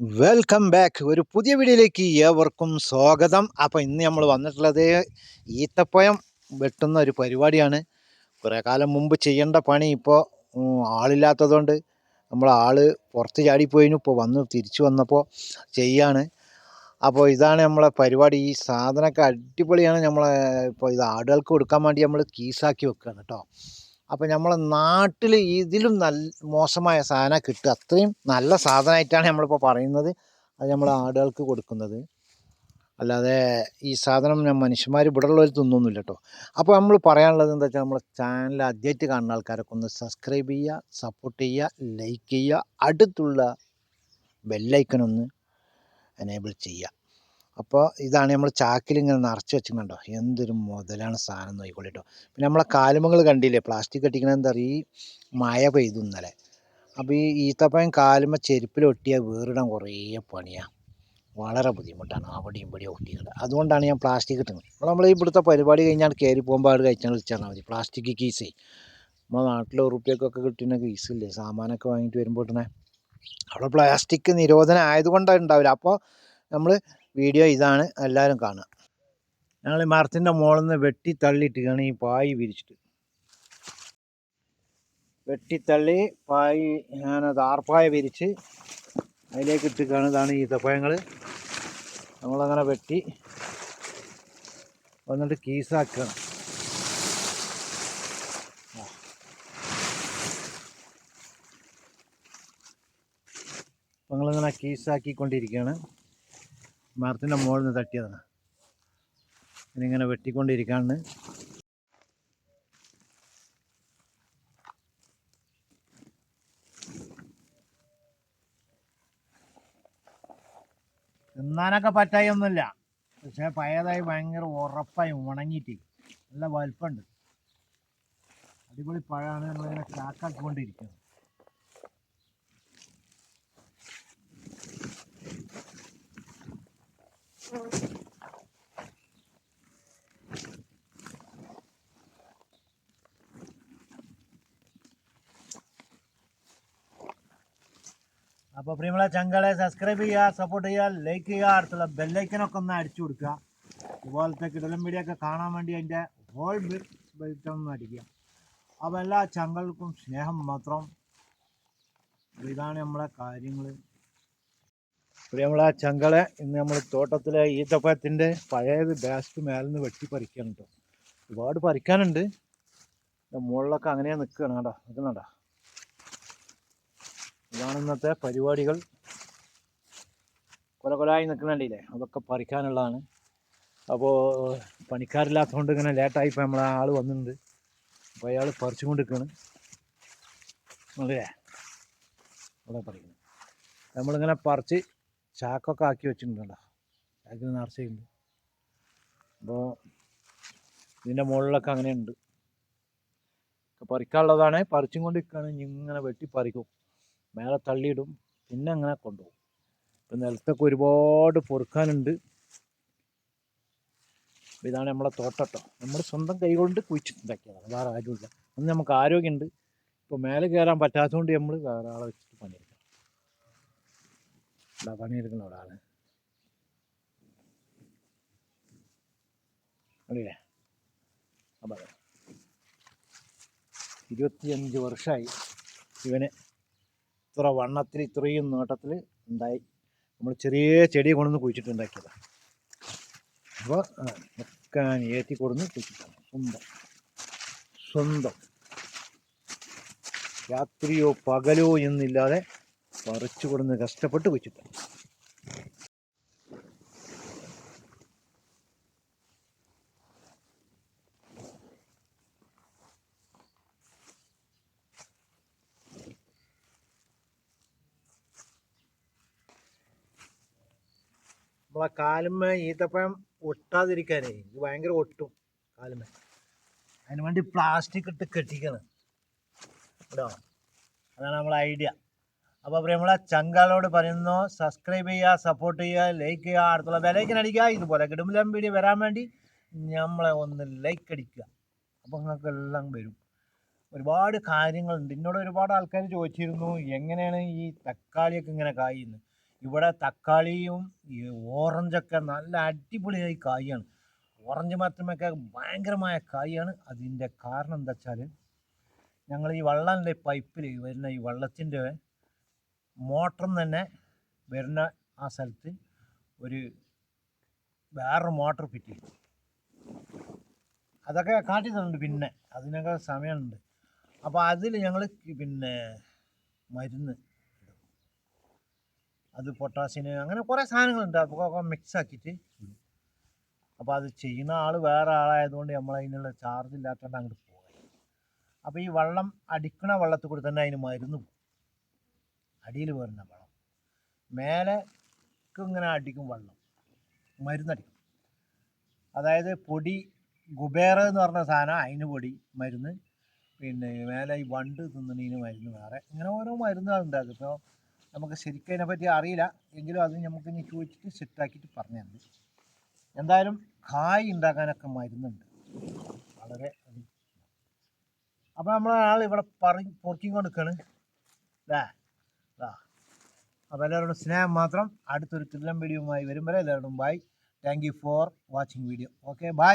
Welcome back ഒരു പുതിയ വീഡിയോയിലേക്ക് ഏവർക്കും സ്വാഗതം. അപ്പോൾ ഇന്ന് നമ്മൾ വന്നിട്ടുള്ളത് ഈത്തപ്പഴം വെട്ടുന്ന ഒരു പരിപാടിയാണ്. കുറേ കാലം മുമ്പ് ചെയ്യേണ്ട പണി ഇപ്പോൾ ആളില്ലാത്തതുകൊണ്ട് നമ്മൾ ആൾ പുറത്ത് ചാടിപ്പോയിന്. ഇപ്പോൾ വന്ന് തിരിച്ചു വന്നപ്പോൾ ചെയ്യാണ്. അപ്പോൾ ഇതാണ് നമ്മളെ പരിപാടി. ഈ സാധനമൊക്കെ അടിപൊളിയാണ്. നമ്മളെ ഇപ്പോൾ ഇത് ആടുകൾക്ക് കൊടുക്കാൻ വേണ്ടി നമ്മൾ കീസാക്കി വെക്കുകയാണ് കേട്ടോ. അപ്പോൾ നമ്മളെ നാട്ടിൽ ഇതിലും നല്ല മോശമായ സാധനം കിട്ടുക. അത്രയും നല്ല സാധനമായിട്ടാണ് നമ്മളിപ്പോൾ പറയുന്നത്. അത് നമ്മൾ ആടുകൾക്ക് കൊടുക്കുന്നത്. അല്ലാതെ ഈ സാധനം ഞാൻ മനുഷ്യന്മാർ ഇവിടെ ഉള്ളവർ തിന്നൊന്നുമില്ല കേട്ടോ അപ്പോൾ നമ്മൾ പറയാനുള്ളത് എന്താ വെച്ചാൽ നമ്മളെ ചാനൽ ആദ്യമായിട്ട് കാണുന്ന ആൾക്കാരൊക്കെ ഒന്ന് സബ്സ്ക്രൈബ് ചെയ്യുക സപ്പോർട്ട് ചെയ്യുക ലൈക്ക് ചെയ്യുക. അടുത്തുള്ള ബെല്ലൈക്കൺ ഒന്ന് എനേബിൾ ചെയ്യുക. അപ്പോൾ ഇതാണ് നമ്മൾ ചാക്കിൽ ഇങ്ങനെ നിറച്ച് വെച്ചും കണ്ടോ? എന്തൊരു മുതലാണ് സാധനം നോക്കിക്കോളി കേട്ടോ പിന്നെ നമ്മളെ കാലുമകൾ കണ്ടില്ലേ? പ്ലാസ്റ്റിക് കെട്ടിക്കണ എന്താ പറയുക? ഈ മഴ പെയ്തു ഇന്നലെ. അപ്പോൾ ഈ ഈത്തപ്പഴം കാലുമ ചെരുപ്പിൽ ഒട്ടിയാൽ വേറിടാൻ കുറേ പണിയാണ് വളരെ ബുദ്ധിമുട്ടാണ്. അവിടെയും ഇവിടെയും ഒട്ടിയത് അതുകൊണ്ടാണ് ഞാൻ പ്ലാസ്റ്റിക് കിട്ടുന്നത് നമ്മൾ നമ്മൾ ഇവിടുത്തെ പരിപാടി കഴിഞ്ഞാൽ കയറി പോകുമ്പോൾ അവിടെ കഴിച്ചാൽ വിളിച്ചാൽ മതി. പ്ലാസ്റ്റിക് കീസേ. നമ്മുടെ നാട്ടിൽ ഉറുപ്പിയൊക്കെ കിട്ടുന്ന കീസില്ലേ? സാമാനൊക്കെ വാങ്ങിയിട്ട് വരുമ്പോൾ ഇട്ടണേ അവിടെ പ്ലാസ്റ്റിക് നിരോധനം ആയതുകൊണ്ടാണ് ഉണ്ടാവില്ല. അപ്പോൾ നമ്മൾ വീഡിയോ ഇതാണ് എല്ലാവരും കാണുക. ഞങ്ങൾ മരത്തിന്റെ മുകളിൽ നിന്ന് വെട്ടി തള്ളിയിട്ടാണ് ഈ പായ് വിരിച്ചിട്ട്. വെട്ടിത്തള്ളി പായ് ഞാനത് ആർപ്പായ വിരിച്ച് അതിലേക്ക് ഇട്ടിക്കാണ് ഇതാണ് ഈ ഈത്തപ്പഴങ്ങൾ നമ്മളങ്ങനെ വെട്ടി വന്നിട്ട് കീസാക്കണം നിങ്ങളിങ്ങനെ കീസാക്കിക്കൊണ്ടിരിക്കുകയാണ്. മരത്തിന്റെ മുകളിൽ നിന്ന് തട്ടിയതാണ്. ഇങ്ങനെ വെട്ടിക്കൊണ്ടിരിക്കാണ്. തിന്നാനൊക്കെ പറ്റായി ഒന്നുമില്ല പക്ഷേ പഴയതായി ഭയങ്കര ഉറപ്പായി ഉണങ്ങിയിട്ട്. നല്ല വലുപ്പമുണ്ട്. അടിപൊളി പഴമാണ്. നമ്മളിങ്ങനെ ചാക്കാക്കിക്കൊണ്ടിരിക്കുന്നത് അപ്പോൾ പ്രിയമുള്ള ചങ്കളെ സബ്സ്ക്രൈബ് ചെയ്യുക സപ്പോർട്ട് ചെയ്യുക ലൈക്ക് ചെയ്യുക അടുത്തുള്ള ബെല്ലൈക്കനൊക്കെ ഒന്ന് അടിച്ചു കൊടുക്കുക. ഇതുപോലത്തെ കിടലം വീഡിയോ കാണാൻ വേണ്ടി അതിന്റെ ഹോൾ ബെൽറ്റ് ഒന്ന് അടിക്കുക. അപ്പോൾ എല്ലാ ചങ്കൾക്കും സ്നേഹം മാത്രം. ഇതാണ് നമ്മളെ കാര്യങ്ങൾ പ്രിയമുള്ള ചങ്കളെ ഇന്ന് നമ്മൾ തോട്ടത്തിലെ ഈത്തപ്പഴത്തിന്റെ പഴയത് ബാസ്റ്റ് മേലിൽ നിന്ന് വെട്ടി പറിക്കണം കേട്ടോ ഒരുപാട് പറിക്കാനുണ്ട്. മുകളിലൊക്കെ അങ്ങനെ നിൽക്കുകയാണ് കേട്ടോ നിൽക്കുന്നുണ്ടോ ഇതാണ് ഇന്നത്തെ പരിപാടികൾ. കൊല കൊലായി നിൽക്കുന്നുണ്ടല്ലേ അതൊക്കെ പറിക്കാനുള്ളതാണ്. അപ്പോൾ പണിക്കാരില്ലാത്തതുകൊണ്ട് ഇങ്ങനെ ലേറ്റായിപ്പോൾ നമ്മളെ ആൾ വന്നിട്ടുണ്ട്. അപ്പോൾ അയാൾ പറിച്ചുകൊണ്ട് നിൽക്കുകയാണ് അല്ലേ? അവിടെ പറിക്കുന്നത് നമ്മളിങ്ങനെ പറിച്ച് ചാക്കൊക്കെ ആക്കി വെച്ചിട്ടുണ്ടല്ലോ. ചാക്കിൽ നേർച്ചയുണ്ട്. അപ്പോൾ ഇതിന്റെ മുകളിലൊക്കെ അങ്ങനെയുണ്ട്. പറിക്കാനുള്ളതാണ്. പറിച്ചും കൊണ്ടിരിക്കുകയാണെങ്കിൽ ഇങ്ങനെ വെട്ടി പറിക്കും. മേലെ തള്ളിയിടും. പിന്നെ അങ്ങനെ കൊണ്ടുപോകും. ഇപ്പം നിലത്തൊക്കെ ഒരുപാട് പൊറുക്കാനുണ്ട്. ഇതാണ് നമ്മളെ തോട്ടട്ടോ. നമ്മൾ സ്വന്തം കൈകൊണ്ട് കുഴിച്ചിട്ടുണ്ടാക്കിയതാണ്. വേറെ ആരുമില്ല. അന്ന് നമുക്ക് ആരോഗ്യമുണ്ട്. ഇപ്പോൾ മേലെ കയറാൻ പറ്റാത്തതുകൊണ്ട് നമ്മൾ വേറെ ആളെ പണിയെടുക്കണം ഇവിടെ പണിയെടുക്കുന്ന ഒരാൾ. അറിയില്ലേ അപ്പം ഇരുപത്തിയഞ്ച് വർഷമായി ഇവന് ഇത്ര വണ്ണത്തിൽ ഇത്രയും നോട്ടത്തിൽ ഉണ്ടായി. നമ്മൾ ചെറിയ ചെടി കൊണ്ടുവന്ന് കുഴിച്ചിട്ടുണ്ടാക്കിയതാണ് അപ്പോൾ ഒക്കെ ഞാൻ ഏറ്റി കൊടുന്ന് കുഴിച്ചിട്ടാണ്. സ്വന്തം. സ്വന്തം. രാത്രിയോ പകലോ എന്നില്ലാതെ പറിച്ചു കൊടുന്ന് കഷ്ടപ്പെട്ട് കുഴിച്ചിട്ടാണ് നമ്മളെ കാലുമ്മ ഈത്തപ്പഴം ഒട്ടാതിരിക്കാനേ ഇത് ഭയങ്കര ഒട്ടും കാലുമ്മ അതിന് വേണ്ടി പ്ലാസ്റ്റിക് ഇട്ട് കെട്ടിക്കണം. കേട്ടോ? അതാണ് നമ്മളെ ഐഡിയ. അപ്പോൾ നമ്മളെ ചങ്കാളോട് പറയുന്നു സബ്സ്ക്രൈബ് ചെയ്യുക സപ്പോർട്ട് ചെയ്യുക ലൈക്ക് ചെയ്യുക അടുത്തുള്ള ബെലൈക്കൻ അടിക്കുക ഇതുപോലെ കിടുമ്പലം വീഡിയോ വരാൻ വേണ്ടി നമ്മളെ ഒന്ന് ലൈക്ക് അടിക്കുക. അപ്പോൾ നിങ്ങൾക്ക് എല്ലാം വരും. ഒരുപാട് കാര്യങ്ങളുണ്ട്. എന്നോട് ഒരുപാട് ആൾക്കാർ ചോദിച്ചിരുന്നു എങ്ങനെയാണ് ഈ തക്കാളിയൊക്കെ ഇങ്ങനെ കായുന്നത്? ഇവിടെ തക്കാളിയും ഈ ഓറഞ്ചൊക്കെ നല്ല അടിപൊളിയായി കായാണ്. ഓറഞ്ച് മാത്രമൊക്കെ ഭയങ്കരമായ കായാണ്. അതിന്റെ കാരണം എന്താ വെച്ചാൽ ഞങ്ങൾ ഈ വെള്ളത്തിന്റെ പൈപ്പിൽ വരുന്ന ഈ വെള്ളത്തിന്റെ മോട്ടറിൽ തന്നെ വരുന്ന ആ സ്ഥലത്ത് ഒരു വേറൊരു മോട്ടർ ഫിറ്റ് ചെയ്തു. അതൊക്കെ കാട്ടി തന്നിട്ടുണ്ട് പിന്നെ. അതിനൊക്കെ സമയമുണ്ട്. അപ്പോൾ അതിൽ ഞങ്ങൾ പിന്നെ മരുന്ന് അത് പൊട്ടാസിന് അങ്ങനെ കുറേ സാധനങ്ങളുണ്ട്. അപ്പോൾ മിക്സ് ആക്കിയിട്ട് അപ്പോൾ അത് ചെയ്യുന്ന ആൾ വേറെ ആളായതുകൊണ്ട് നമ്മൾ അതിനുള്ള ചാർജ് ഇല്ലാത്തതുകൊണ്ട് അങ്ങോട്ട് പോകാം അപ്പോൾ ഈ വെള്ളം അടിക്കണ വെള്ളത്തിൽ കൂടി തന്നെ അതിന് മരുന്ന് പോകും. അടിയിൽ വരുന്ന വെള്ളം. മേലേക്ക് ഇങ്ങനെ അടിക്കും വെള്ളം. മരുന്നടിക്കും. അതായത് പൊടി ഗുബേറ എന്ന് പറഞ്ഞ സാധനം അതിന് പൊടി മരുന്ന്. പിന്നെ മേലെ ഈ വണ്ട് തിന്നണീന് മരുന്ന് വേറെ. ഇങ്ങനെ ഓരോ മരുന്നുകളുണ്ട് അതിപ്പോൾ നമുക്ക് ശരിക്കും അതിനെപ്പറ്റി അറിയില്ല. എങ്കിലും അത് നമുക്ക് ഇനി ചോദിച്ചിട്ട് സെറ്റാക്കിയിട്ട് പറഞ്ഞു തരുന്നുണ്ട് എന്തായാലും കായ് ഉണ്ടാക്കാനൊക്കെ മരുന്നുണ്ട്. വളരെ അപ്പോൾ നമ്മളെ ആൾ ഇവിടെ പറ പൊറുക്കി കൊടുക്കാണ് ഇതാ ഇതാ അപ്പോൾ എല്ലാവരോടും സ്നേഹം മാത്രം. അടുത്തൊരു കില്ലം വരും വരെ എല്ലാവരോടും bye thank you for watching video okay bye